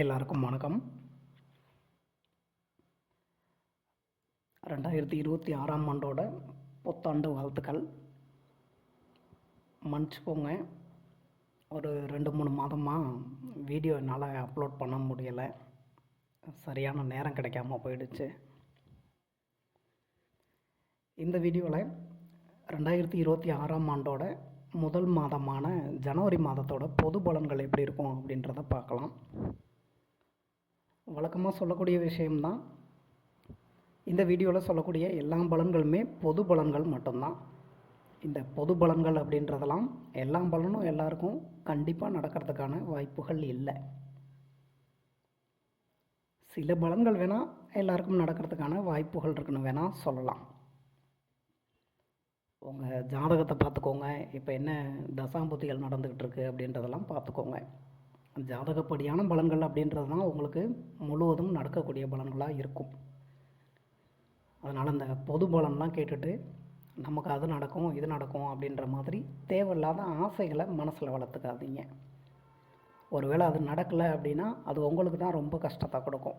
எல்லாருக்கும் வணக்கம். ரெண்டாயிரத்தி இருபத்தி ஆறாம் ஆண்டோட புத்தாண்டு வாழ்த்துக்கள். மன்னிச்சுக்கோங்க ஒரு ரெண்டு மூணு மாதமாக வீடியோ என்னால் அப்லோட் பண்ண முடியலை. சரியான நேரம் கிடைக்காம போயிடுச்சு. இந்த வீடியோவில் ரெண்டாயிரத்தி இருபத்தி ஆறாம் ஆண்டோட முதல் மாதமான ஜனவரி மாதத்தோட பொது பலன்கள் எப்படி இருக்கும் அப்படின்றத பார்க்கலாம். வழக்கமாக சொல்லக்கூடிய விஷயம்தான். இந்த வீடியோவில் சொல்லக்கூடிய எல்லா பலன்களுமே பொது பலன்கள் மட்டும்தான். இந்த பொது பலன்கள் அப்படின்றதெல்லாம் எல்லா பலனும் எல்லாருக்கும் கண்டிப்பாக நடக்கிறதுக்கான வாய்ப்புகள் இல்லை. சில பலன்கள் வேணால் எல்லாருக்கும் நடக்கிறதுக்கான வாய்ப்புகள் இருக்குன்னு வேணால் சொல்லலாம். உங்கள் ஜாதகத்தை பார்த்துக்கோங்க. இப்போ என்ன தசாம்புத்திகள் நடந்துக்கிட்டு இருக்கு அப்படின்றதெல்லாம் பார்த்துக்கோங்க. ஜாதகப்படியான பலன்கள் அப்படின்றது தான் உங்களுக்கு முழுவதும் நடக்கக்கூடிய பலன்களாக இருக்கும். அதனால் இந்த பொது பலன்லாம் கேட்டுட்டு நமக்கு அது நடக்கும் இது நடக்கும் அப்படின்ற மாதிரி தேவையில்லாத ஆசைகளை மனசில் வளர்த்துக்காதீங்க. ஒருவேளை அது நடக்கலை அப்படின்னா அது உங்களுக்கு தான் ரொம்ப கஷ்டத்தை கொடுக்கும்.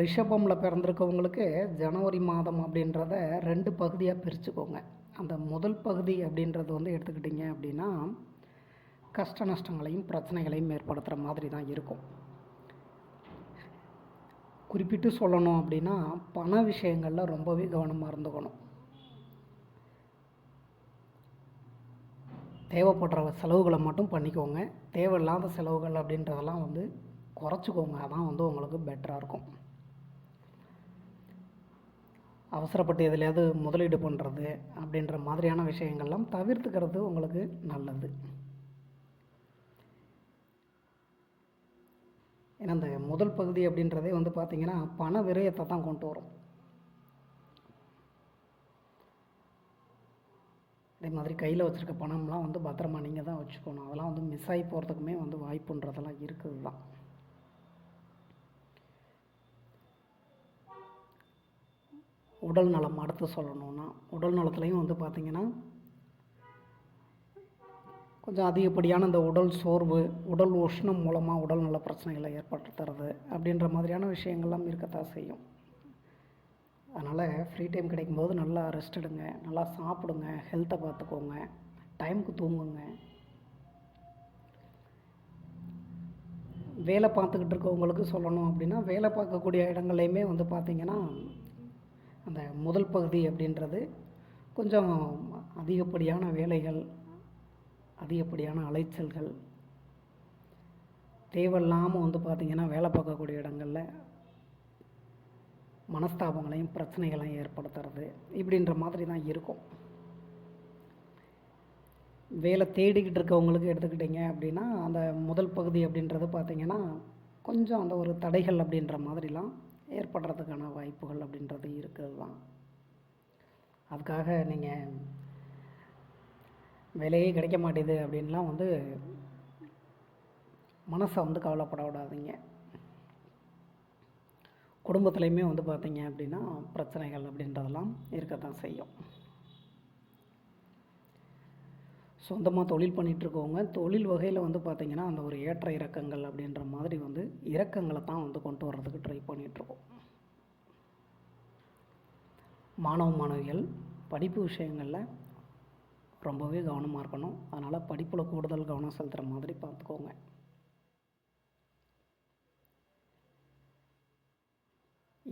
ரிஷபமில் பிறந்திருக்கவங்களுக்கு ஜனவரி மாதம் அப்படின்றத ரெண்டு பகுதியாக பிரிச்சுக்கோங்க. அந்த முதல் பகுதி அப்படின்றது வந்து எடுத்துக்கிட்டிங்க அப்படின்னா கஷ்ட நஷ்டங்களையும் பிரச்சனைகளையும் ஏற்படுத்துகிற மாதிரி தான் இருக்கும். குறிப்பிட்டு சொல்லணும் அப்படின்னா பண விஷயங்களில் ரொம்பவே கவனமாக இருந்துக்கணும். தேவைப்படுற செலவுகளை மட்டும் பண்ணிக்கோங்க. தேவையில்லாத செலவுகள் அப்படின்றதெல்லாம் வந்து குறைச்சிக்கோங்க. அதான் வந்து உங்களுக்கு பெட்டராக இருக்கும். அவசரப்பட்டு எதுலையாவது முதலீடு பண்ணுறது அப்படின்ற மாதிரியான விஷயங்கள்லாம் தவிர்த்துக்கிறது உங்களுக்கு நல்லது. ஏன்னா இந்த முதல் பகுதி அப்படின்றதே வந்து பார்த்திங்கன்னா பண விரயத்தை தான் கொண்டு வரும். அதே மாதிரி கையில் வச்சுருக்க பணம்லாம் வந்து பத்திரமா நீங்கள் தான் வச்சுக்கணும். அதெல்லாம் வந்து மிஸ் ஆகி போகிறதுக்குமே வந்து வாய்ப்புன்றதெல்லாம் இருக்குது தான் உடல் நலம் அடுத்து சொல்லணும்னா உடல் நலத்துலேயும் வந்து பார்த்திங்கன்னா கொஞ்சம் அதிகப்படியான இந்த உடல் சோர்வு உடல் உஷ்ணம் மூலமாக உடல் நல பிரச்சனைகளை ஏற்படுத்துறது அப்படின்ற மாதிரியான விஷயங்கள்லாம் இருக்கத்தான் செய்யும். அதனால் ஃப்ரீ டைம் கிடைக்கும்போது நல்லா ரெஸ்ட் எடுங்க நல்லா சாப்பிடுங்க ஹெல்த்தை பார்த்துக்கோங்க டைமுக்கு தூங்குங்க. வேலை பார்த்துக்கிட்டு இருக்கவங்களுக்கு சொல்லணும் அப்படின்னா வேலை பார்க்கக்கூடிய இடங்கள்லையுமே வந்து பார்த்திங்கன்னா அந்த முதல் பகுதி அப்படின்றது கொஞ்சம் அதிகப்படியான வேலைகள் அதிகப்படியான அலைச்சல்கள் தேவையில்லாமல் வந்து பார்த்திங்கன்னா வேலை பார்க்கக்கூடிய இடங்களில் மனஸ்தாபங்களையும் பிரச்சனைகளையும் ஏற்படுத்துறது இப்படின்ற மாதிரி தான் இருக்கும். வேலை தேடிக்கிட்டு இருக்கவங்களுக்கு எடுத்துக்கிட்டிங்க அப்படின்னா அந்த முதல் பகுதி அப்படின்றது பார்த்திங்கன்னா கொஞ்சம் அந்த ஒரு தடைகள் அப்படின்ற மாதிரிலாம் ஏற்படுறதுக்கான வாய்ப்புகள் அப்படின்றது இருக்கிறது தான். அதுக்காக நீங்கள் வேலையே கிடைக்க மாட்டேது அப்படின்லாம் வந்து மனசை வந்து கவலைப்பட விடாதீங்க குடும்பத்துலேயுமே வந்து பார்த்தீங்க அப்படின்னா பிரச்சனைகள் அப்படின்றதெல்லாம் இருக்கத்தான் செய்யும். சொந்தமாக தொழில் பண்ணிகிட்ருக்கவங்க தொழில் வகையில் வந்து பார்த்திங்கன்னா அந்த ஒரு ஏற்ற இறக்கங்கள் அப்படின்ற மாதிரி வந்து இறக்கங்களை தான் வந்து கொண்டு வர்றதுக்கு ட்ரை பண்ணிகிட்ருக்கோம் மாணவ மாணவிகள் படிப்பு விஷயங்களில் ரொம்பவே கவனமாக இருக்கணும். அதனால் படிப்பில் கூடுதல் கவனம் செலுத்துகிற மாதிரி பார்த்துக்கோங்க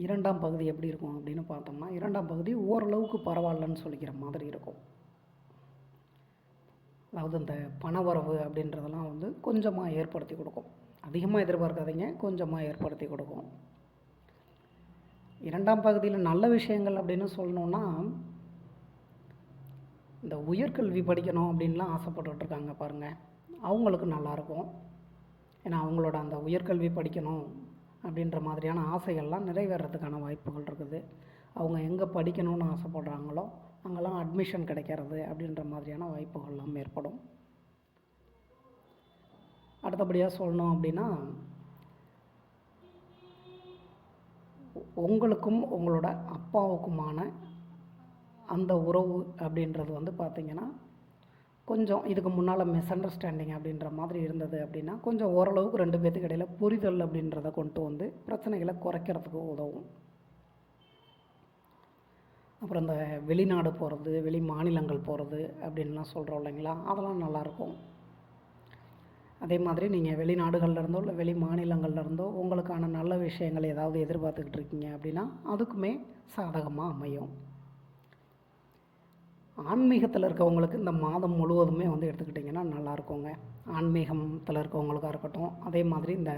இரண்டாம் பகுதி எப்படி இருக்கும் அப்படின்னு பார்த்தோம்னா இரண்டாம் பகுதி ஓரளவுக்கு பரவாயில்லன்னு சொல்லிக்கிற மாதிரி இருக்கும். அதாவது இந்த பணவரவு அப்படின்றதெல்லாம் வந்து கொஞ்சமாக ஏற்படுத்தி கொடுக்கும். அதிகமாக எதிர்பார்க்காதீங்க கொஞ்சமாக ஏற்படுத்தி கொடுக்கும். இரண்டாம் பகுதியில் நல்ல விஷயங்கள் அப்படின்னு சொல்லணுன்னா இந்த உயர்கல்வி படிக்கணும் அப்படின்லாம் ஆசைப்பட்டுட்ருக்காங்க பாருங்கள் அவங்களுக்கு நல்லாயிருக்கும் ஏன்னா அவங்களோட அந்த உயர்கல்வி படிக்கணும் அப்படின்ற மாதிரியான ஆசைகள்லாம் நிறைவேறதுக்கான வாய்ப்புகள் இருக்குது. அவங்க எங்கே படிக்கணும்னு ஆசைப்படுறாங்களோ அங்கெல்லாம் அட்மிஷன் கிடைக்கிறது அப்படின்ற மாதிரியான வாய்ப்புகள்லாம் ஏற்படும். அடுத்தபடியாக சொல்லணும் அப்படின்னா உங்களுக்கும் உங்களோட அப்பாவுக்குமான அந்த உறவு அப்படின்றது வந்து பார்த்திங்கன்னா கொஞ்சம் இதுக்கு முன்னால் மிஸ் அண்டர்ஸ்டாண்டிங் அப்படின்ற மாதிரி இருந்தது அப்படின்னா கொஞ்சம் ஓரளவுக்கு ரெண்டு பேர்த்துக்கு இடையில புரிதல் அப்படின்றத கொண்டு வந்து பிரச்சனைகளை குறைக்கிறதுக்கு உதவும். அப்புறம் இந்த வெளிநாடு போகிறது வெளி மாநிலங்கள் போகிறது அப்படின்லாம் சொல்கிறோம் இல்லைங்களா? அதெல்லாம் நல்லாயிருக்கும். அதே மாதிரி நீங்கள் வெளிநாடுகள்லேருந்தோ இல்லை வெளி மாநிலங்கள்லேருந்தோ உங்களுக்கான நல்ல விஷயங்கள் ஏதாவது எதிர்பார்த்துக்கிட்டு இருக்கீங்க அப்படின்னா அதுக்குமே சாதகமாக அமையும். ஆன்மீகத்தில் இருக்கவங்களுக்கு இந்த மாதம் முழுவதுமே வந்து எடுத்துக்கிட்டிங்கன்னா நல்லா இருக்குங்க ஆன்மீகத்தில் இருக்கவங்களுக்காக இருக்கட்டும் அதே மாதிரி இந்த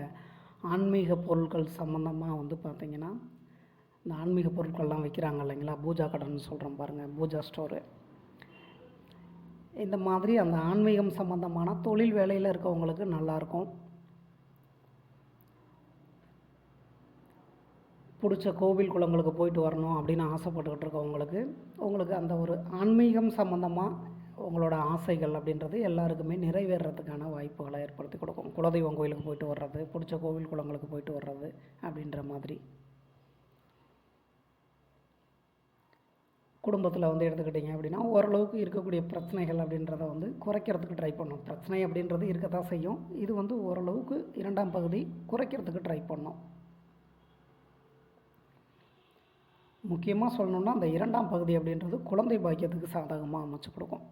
ஆன்மீக பொருட்கள் சம்மந்தமாக வந்து பார்த்திங்கன்னா இந்த ஆன்மீக பொருட்கள்லாம் விற்கிறாங்க இல்லைங்களா? பூஜா கடன் சொல்கிறோம் பாருங்கள் பூஜா ஸ்டோரு. இந்த மாதிரி அந்த ஆன்மீகம் சம்மந்தமான தொழில் வேலையில் இருக்கவங்களுக்கு நல்லாயிருக்கும். பிடிச்ச கோவில் குளங்களுக்கு போயிட்டு வரணும் அப்படின்னு ஆசைப்பட்டுக்கிட்டு இருக்கவங்களுக்கு உங்களுக்கு அந்த ஒரு ஆன்மீகம் சம்மந்தமாக உங்களோட ஆசைகள் அப்படின்றது எல்லாருக்குமே நிறைவேறதுக்கான வாய்ப்புகளை ஏற்படுத்தி கொடுக்கும். குலதெய்வம் கோயிலுக்கு போயிட்டு வர்றது பிடிச்ச கோவில் குளங்களுக்கு போயிட்டு வர்றது அப்படின்ற மாதிரி. குடும்பத்தில் வந்து எடுத்துக்கிட்டிங்க அப்படின்னா ஓரளவுக்கு இருக்கக்கூடிய பிரச்சனைகள் அப்படின்றத வந்து குறைக்கிறதுக்கு ட்ரை பண்ணும். பிரச்சனை அப்படின்றது இருக்கத்தான் செய்யும். இது வந்து ஓரளவுக்கு இரண்டாம் பகுதி குறைக்கிறதுக்கு ட்ரை பண்ணும். முக்கியமாக சொல்லணுன்னா அந்த இரண்டாம் பகுதி அப்படின்றது குழந்தை பாக்கியத்துக்கு சாதகமாக அமைச்சு கொடுக்கும்.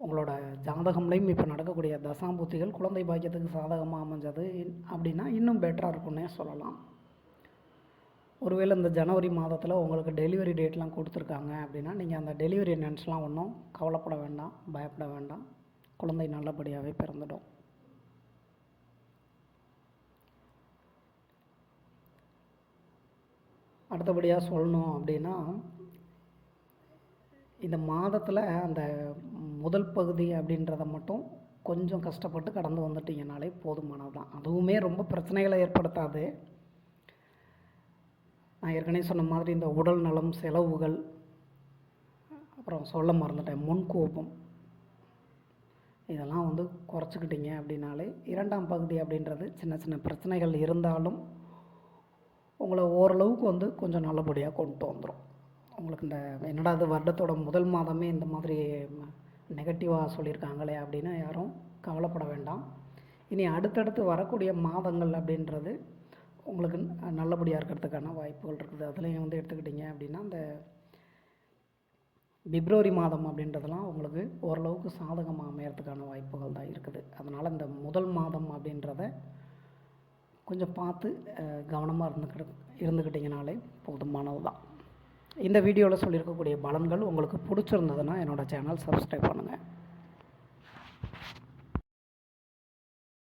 உங்களோட ஜாதகம்லேயும் இப்போ நடக்கக்கூடிய தசாம்பூத்திகள் குழந்தை பாக்கியத்துக்கு சாதகமாக அமைஞ்சது அப்படின்னா இன்னும் பெட்டராக இருக்கும்னே சொல்லலாம். ஒருவேளை இந்த ஜனவரி மாதத்தில் உங்களுக்கு டெலிவரி டேட்லாம் கொடுத்துருக்காங்க அப்படின்னா நீங்கள் அந்த டெலிவரி நினச்சலாம் ஒன்றும் கவலைப்பட வேண்டாம் பயப்பட வேண்டாம். குழந்தை நல்லபடியாகவே பிறந்துடும். அடுத்தபடியாக சொல்லணும் அப்படின்னா இந்த மாதத்தில் அந்த முதல் பகுதி அப்படின்றத மட்டும் கொஞ்சம் கஷ்டப்பட்டு கடந்து வந்துட்டீங்கனாலே போதுமானது தான் அதுவுமே ரொம்ப பிரச்சனைகளை ஏற்படுத்தாது. நான் ஏற்கனவே சொன்ன மாதிரி இந்த உடல் நலம் செலவுகள் அப்புறம் சொல்ல மறந்துட்டேன் முன்கோபம் இதெல்லாம் வந்து குறைச்சிக்கிட்டீங்க அப்படின்னாலே இரண்டாம் பகுதி அப்படின்றது சின்ன சின்ன பிரச்சனைகள் இருந்தாலும் உங்களை ஓரளவுக்கு வந்து கொஞ்சம் நல்லபடியாக கொண்டு வந்துடும் உங்களுக்கு இந்த என்னடாது வருடத்தோட முதல் மாதமே இந்த மாதிரி நெகட்டிவாக சொல்லியிருக்காங்களே அப்படின்னு யாரும் கவலைப்பட வேண்டாம். இனி அடுத்தடுத்து வரக்கூடிய மாதங்கள் அப்படின்றது உங்களுக்கு நல்லபடியாக இருக்கிறதுக்கான வாய்ப்புகள் இருக்குது. அதுலேயும் வந்து எடுத்துக்கிட்டிங்க அப்படின்னா இந்த பிப்ரவரி மாதம் அப்படின்றதெல்லாம் உங்களுக்கு ஓரளவுக்கு சாதகமாக அமையறதுக்கான வாய்ப்புகள் தான் இருக்குது. அதனால் இந்த முதல் மாதம் அப்படின்றத கொஞ்சம் பார்த்து கவனமாக இருந்துக்கிட்டு இருந்துக்கிட்டிங்கனாலே போதுமானது தான். இந்த வீடியோவில் சொல்லியிருக்கக்கூடிய பலன்கள் உங்களுக்கு பிடிச்சிருந்ததுன்னா என்னோடய சேனல் சப்ஸ்கிரைப் பண்ணுங்கள்